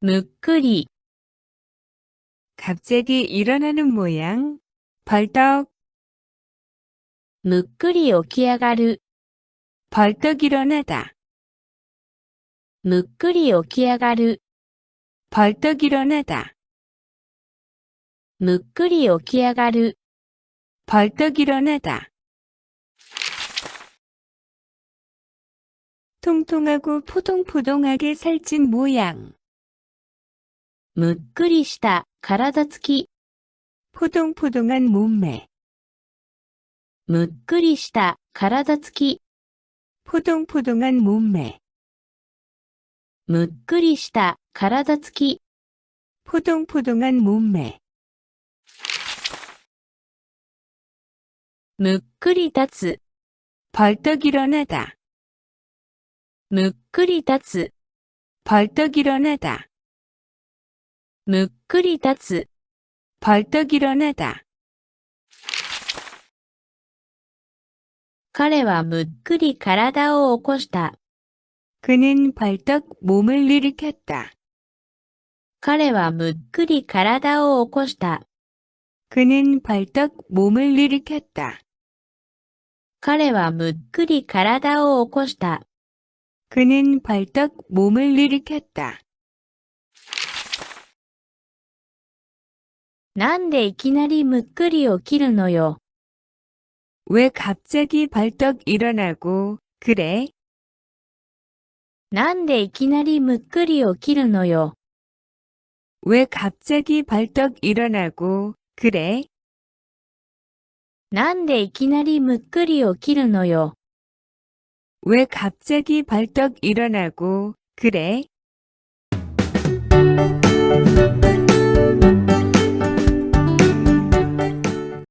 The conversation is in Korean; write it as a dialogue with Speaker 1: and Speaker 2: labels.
Speaker 1: むっくり、
Speaker 2: 갑자기 일어나는 모양. 벌떡,
Speaker 1: むっくり起き上がる、
Speaker 2: 벌떡 일어나다.
Speaker 1: むっくり起き上がる、
Speaker 2: 벌떡 일어나다.
Speaker 1: むっくり起き上がる、
Speaker 2: 벌떡 일어나다. 통통하고 포동포동하게 살찐 모양.
Speaker 1: むっくりした体つき、
Speaker 2: 포동포동한 몸매.
Speaker 1: むっくりした体つき、
Speaker 2: 포동포동한 몸매.
Speaker 1: むっくりした体つき、
Speaker 2: 포동포동한 몸매.
Speaker 1: むっくり立つ、
Speaker 2: 벌떡 일어나다.
Speaker 1: むっくり立つ、
Speaker 2: 벌떡 일어나다.
Speaker 1: むっくり立つ、
Speaker 2: 벌떡 일어나다.
Speaker 1: 彼はむっくり体を起こした。
Speaker 2: 그는 벌떡 몸을 일으켰다.
Speaker 1: 彼はむっくり体を起こした。
Speaker 2: 그는 벌떡 몸을 일으켰다.
Speaker 1: 彼はむっくり体を起こした。
Speaker 2: 그는 벌떡 몸을 일으켰다. なんでいきなりむっくり起きるのよ。왜 갑자기 발떡 일어나고 그래? なんでいきなりむっくり起きるのよ。왜 갑자기 발떡 일어나고 그래? なんでいきなりむっくり起きるのよ。왜 갑자기 발떡 일어나고 그래?